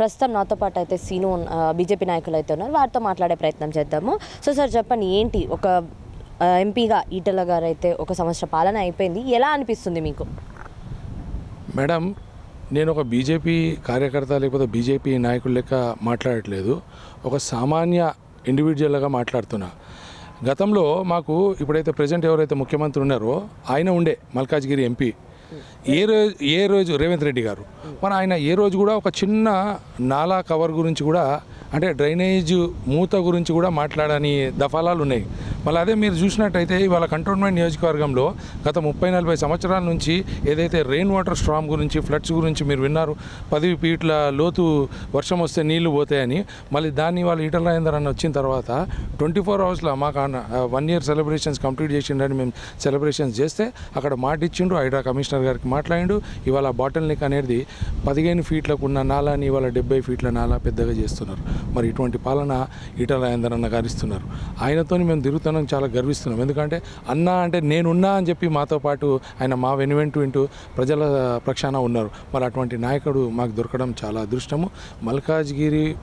ప్రస్తుతం నాతో పాటు అయితే సీను బీజేపీ నాయకులు అయితే ఉన్నారు. వారితో మాట్లాడే ప్రయత్నం చేద్దాము. సో సార్ చెప్పండి ఏంటి ఒక ఎంపీగా ఈటల గారు అయితే ఒక సంవత్సర పాలన అయిపోయింది. ఎలా అనిపిస్తుంది మీకు? మేడం నేను ఒక బీజేపీ కార్యకర్త లేకపోతే బీజేపీ నాయకుల లెక్క మాట్లాడట్లేదు. ఒక సామాన్య ఇండివిజువల్గా మాట్లాడుతున్నా. గతంలో మాకు ఇప్పుడైతే ప్రజెంట్ ఎవరైతే ముఖ్యమంత్రి ఉన్నారో ఆయన ఉండే మల్కాజ్గిరి ఎంపీ. ఏ రోజు ఏ రోజు రేవంత్ రెడ్డి గారు? మన ఆయన ఏ రోజు కూడా ఒక చిన్న నాలా కవర్ గురించి కూడా అంటే డ్రైనేజ్ మూత గురించి కూడా మాట్లాడని దఫాలాలు ఉన్నాయి. మళ్ళీ అదే మీరు చూసినట్టయితే ఇవాళ కంటోన్మెంట్ నియోజకవర్గంలో గత ముప్పై నలభై సంవత్సరాల నుంచి ఏదైతే రెయిన్ వాటర్ స్ట్రామ్ గురించి ఫ్లడ్స్ గురించి మీరు విన్నారు పది ఫీట్ల లోతు వర్షం వస్తే నీళ్ళు పోతాయని మళ్ళీ దాన్ని వాళ్ళు ఈటల రాజేందర్ అని వచ్చిన తర్వాత ట్వంటీ ఫోర్ అవర్స్లో మాకు వన్ ఇయర్ సెలబ్రేషన్స్ కంప్లీట్ చేసిండని మేము సెలబ్రేషన్స్ చేస్తే అక్కడ మాట ఇచ్చిండు హైడ్రా కమిషనర్ గారికి మాట్లాడిండు. ఇవాళ బాటిల్ నెక్ అనేది పదిహేను ఫీట్లకు ఉన్న నాలాని ఇవాళ డెబ్బై ఫీట్ల నాలా పెద్దగా చేస్తున్నారు. మరి ఇటువంటి పాలన ఈటల రాజేందర్ అన్న గారిస్తున్నారు. ఆయనతో మేము తిరుగుతున్నాం. చాలా గర్విస్తున్నాం. ఎందుకంటే అన్న అంటే నేనున్నా అని చెప్పి మాతో పాటు ఆయన మా వెనువెంటు వింటూ ప్రజల పక్షాన ఉన్నారు. మరి అటువంటి నాయకుడు మాకు దొరకడం చాలా అదృష్టము. మల్కాజ్గిరి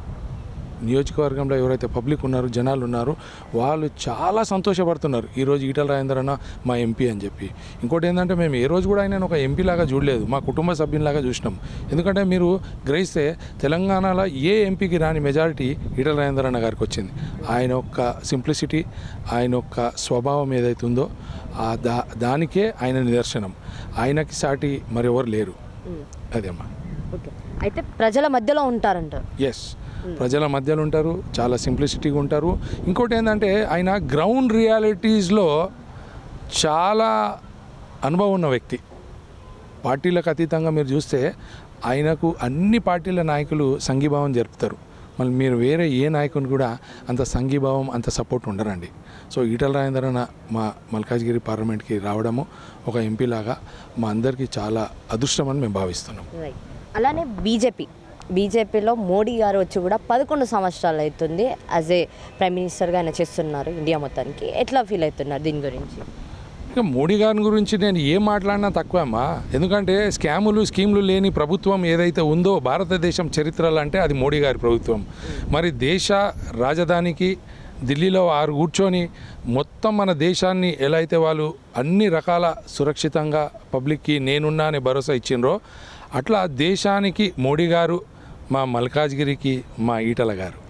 నియోజకవర్గంలో ఎవరైతే పబ్లిక్ ఉన్నారో జనాలు ఉన్నారో వాళ్ళు చాలా సంతోషపడుతున్నారు. ఈరోజు ఈటల రాజేందర్ అన్న మా ఎంపీ అని చెప్పి. ఇంకోటి ఏంటంటే మేము ఏ రోజు కూడా ఆయన ఒక ఎంపీ లాగా చూడలేదు. మా కుటుంబ సభ్యునిలాగా చూసినాం. ఎందుకంటే మీరు గ్రహిస్తే తెలంగాణలో ఏ ఎంపీకి రాని మెజారిటీ ఈటల రాజేందర్ అన్న గారికి వచ్చింది. ఆయన యొక్క సింప్లిసిటీ ఆయన యొక్క స్వభావం ఏదైతే ఉందో ఆ దా దానికే ఆయన నిదర్శనం. ఆయనకి సాటి మరెవరు లేరు. అదేమ్మా ఓకే. అయితే ప్రజల మధ్యలో ఉంటారంటారు ఎస్ ప్రజల మధ్యలో ఉంటారు చాలా సింప్లిసిటీగా ఉంటారు. ఇంకోటి ఏంటంటే ఆయన గ్రౌండ్ రియాలిటీస్లో చాలా అనుభవం ఉన్న వ్యక్తి. పార్టీలకు అతీతంగా మీరు చూస్తే ఆయనకు అన్ని పార్టీల నాయకులు సంఘీభావం జరుపుతారు. మళ్ళీ మీరు వేరే ఏ నాయకుని కూడా అంత సంఘీభావం అంత సపోర్ట్ ఉండరండి. సో ఈటల రాజేందర్ అన్న మా మల్కాజ్గిరి పార్లమెంట్కి రావడము ఒక ఎంపీ లాగా మా అందరికీ చాలా అదృష్టం అని మేము భావిస్తున్నాం. అలానే బీజేపీ. బీజేపీలో మోడీ గారు వచ్చి కూడా పదకొండు సంవత్సరాలు అవుతుంది యాజ్ ఏ ప్రైమ్ మినిస్టర్గా ఆయన చేస్తున్నారు ఇండియా మొత్తానికి. ఎట్లా ఫీల్ అవుతున్నారు దీని గురించి? ఇక మోడీ గారి గురించి నేను ఏం మాట్లాడినా తక్కువమ్మా. ఎందుకంటే స్కాములు స్కీములు లేని ప్రభుత్వం ఏదైతే ఉందో భారతదేశం చరిత్రలో అంటే అది మోడీ గారి ప్రభుత్వం. మరి దేశ రాజధానికి ఢిల్లీలో ఆరు కూర్చొని మొత్తం మన దేశాన్ని ఎలా అయితే వాళ్ళు అన్ని రకాల సురక్షితంగా పబ్లిక్కి నేనున్నా అనే భరోసా ఇచ్చిండ్రో అట్లా దేశానికి మోడీ గారు మా మల్కాజ్గిరికి మా ఈటల గారు.